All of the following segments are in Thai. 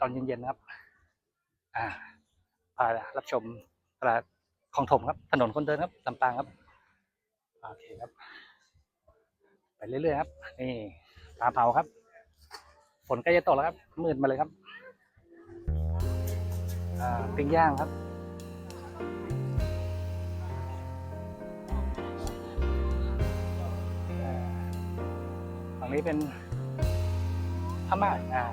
ตอนเย็นๆนะครับ อ่าพารับชมตลาดคลองถมครับ ถนนคนเดินครับลำปางครับ โอเคครับ ไปเรื่อยๆครับ นี่ปลาเผาครับ ฝนใกล้จะตกแล้วครับ มืดมาเลยครับ อ่าปิ้งย่างครับฝั่งนี้เป็นพม่าอ่า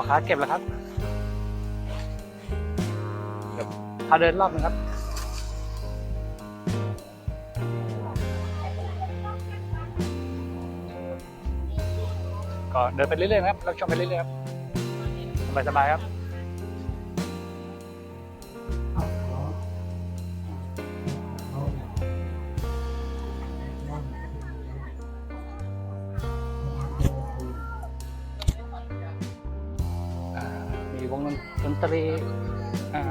พ่อค้าเก็บแล้วครับเดี๋ยวพาเดินรอบหนึงครับก็เดินไปเรื่อยๆนะครับรับชมไปเรื่อยๆครับสบายๆครับ ตรีอ่า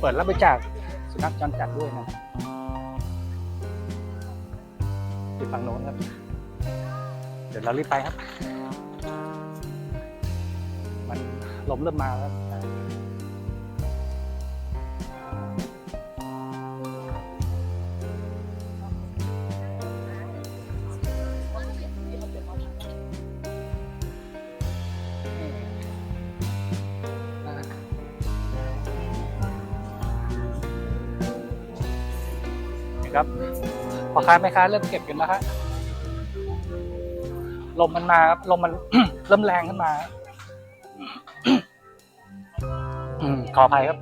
เปิดรับบริจาคสุนัขจรจัดด้วยนะอยู่ฝั่งโน้นครับ เดี๋ยวเรารีบไปครับ มันลมเริ่มมาแล้ว นี่ครับพ่อค้าแม่ค้าเริ่มเก็บกันแล้วครับลมมันมาครับลมมันเริ่มแรงขึ้นมาอืมขออภัยครับ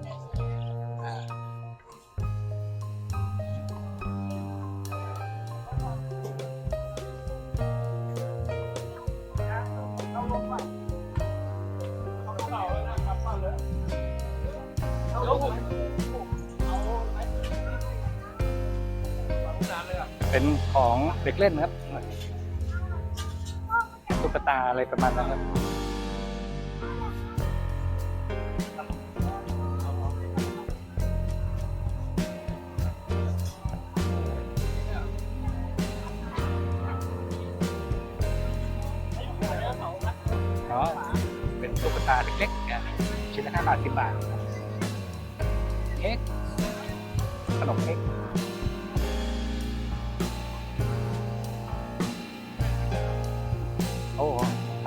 เป็นของเด็กเล่นครับตุ๊กตาอะไรประมาณนั้นครับเป็นตุ๊กตาเล็กๆชิ้นละห้าบาทสิบบาทเค้กขนมเค้ก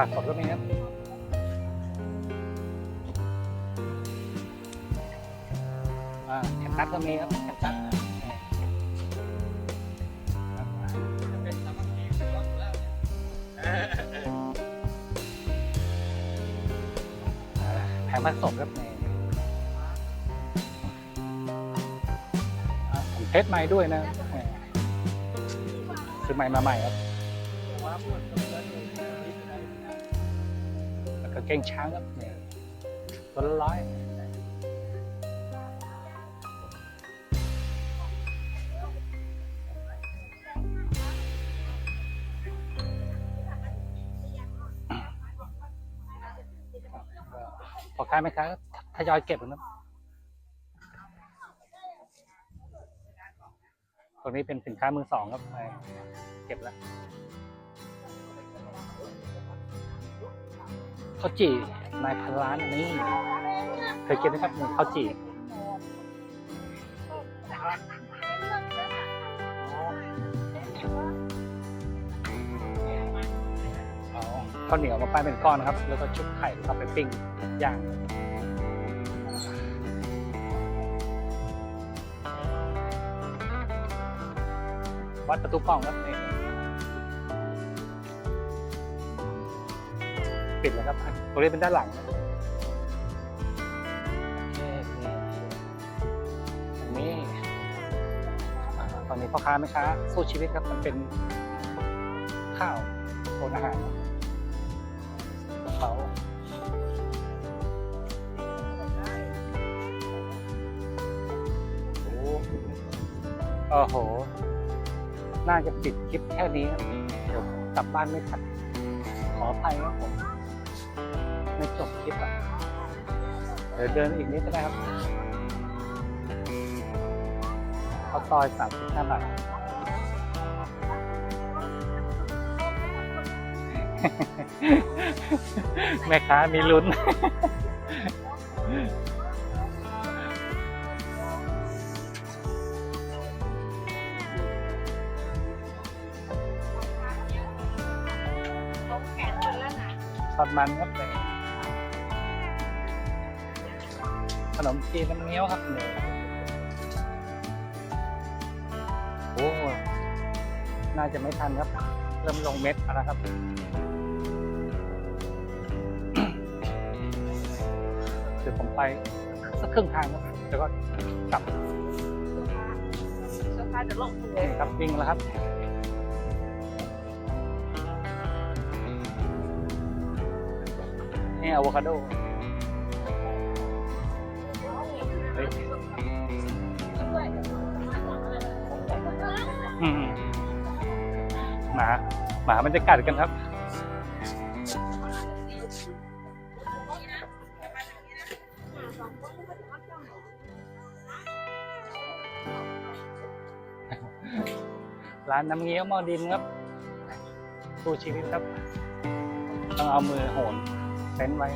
ผักสดก็มีครับอ่าแคนตัสก็มีครับแคนตัสแผงผักสดครับนี่อ่าผมเทสใหม่ด้วยนะแหมซื้อใหม่มาใหม่ครับ ก็เกงช้างครับนี่ตัวละร้อยพอค้าแม่ค้าก็ทยอยเก็บนะตรงนี้เป็นสินค้ามือสองครับไปเก็บแล้ว ข้าวจี่นายพันล้านนี่เคยกินไหมครับนี่ข้าวจี่เอข้าวเหนียวมาปั้นเป็นก้อนนะครับ แล้วก็ชุบไข่แล้วก็ไปปิ้งย่างวัดประตูกล้องครับนี่ ปิดแล้วครับตรงนี้เป็นด้านหลังอันนี้ตอนนี้พ่อค้าแม่ค้าสู้ชีวิตครับมันเป็นข้าวโอนอาหารกระเป๋าโอ้โอ้โหน่าจะปิดคลิปแค่นี้ครับเดี๋ยวกลับบ้านไม่ทันขออภัยครับผม ไม่จบคลิปอะเดี๋ยวเดินอีกนิดก็ได้ครับข้าซอยสามสิบห้าบาทแม่ค้ามีลุ้น ชอบมันครับ นี่ยขนมจีนน้ำเงี้ยวครับเนี่ยโอ้น่าจะไม่ทันครับ เริ่มลงเม็ดแล้วครับเดี๋ยวผมไปสักครึ่งทางครับแล้วก็กลับเสื้อผ้าจะลงเลยครับวิ่งแล้วครับนี่อะโวคาโด อืมหมาหมามันจะกัดกันครับร้านน้ำเงี้ยวหมอดินครับสู้ชีวิตครับ ต้องเอามือโหนเฟ้นไว้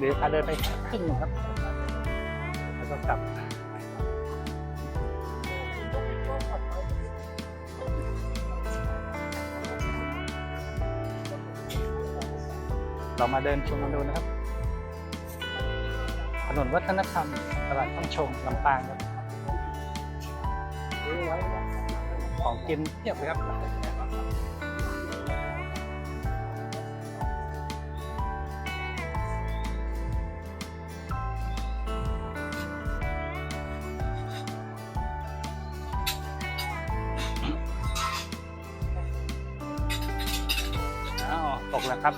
เดี๋ยวพาเดินไปครึ่งหนึ่งครับ แล้วก็กลับเรามาเดินชมกันดูนะครับ ถนนวัฒนธรรมตลาดต้องชมลำปางครับ ของกินเทียบเลยครับ ตกแล้วครับ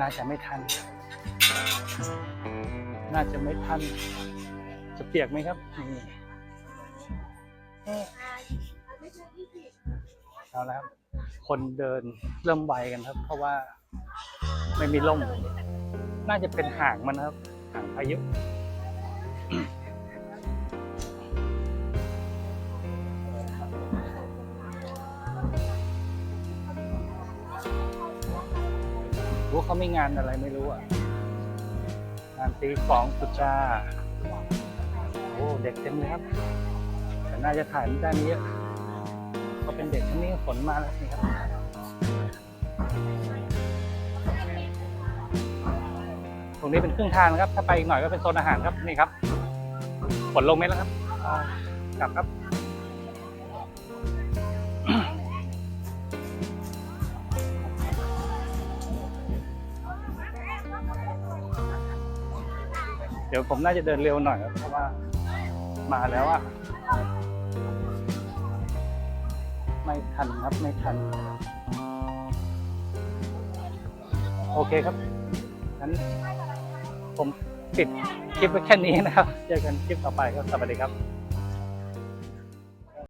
น่าจะไม่ทัน น่าจะไม่ทัน จะเปียกไหมครับนี่เอาแล้วครับคนเดินเริ่มไวกันครับ เพราะว่าไม่มีล่ม น่าจะเป็นห่างมันครับ ห่างพายุ เขาไม่งานอะไรไม่รู้อะ งานตีของกุจาโอ้เด็กเต็มเลยครับ แต่น่าจะถ่ายไม่ได้ไม่เยอะเขาเป็นเด็กที่นี่ฝนมาแล้วนี่ครับตรงนี้เป็นครึ่งทางนะครับ ถ้าไปอีกหน่อยก็เป็นโซนอาหารครับนี่ครับฝนลงเม็ดแล้วครับกลับครับ ดี๋ยวผมน่าจะเดินเร็วหน่อยครับเพราะว่ามาแล้วอะไม่ทันครับไม่ทัน โอเคครับงั้นผมปิดคลิปไว้แค่นี้นะครับ เจอกันคลิปต่อไปครับสวัสดีครับ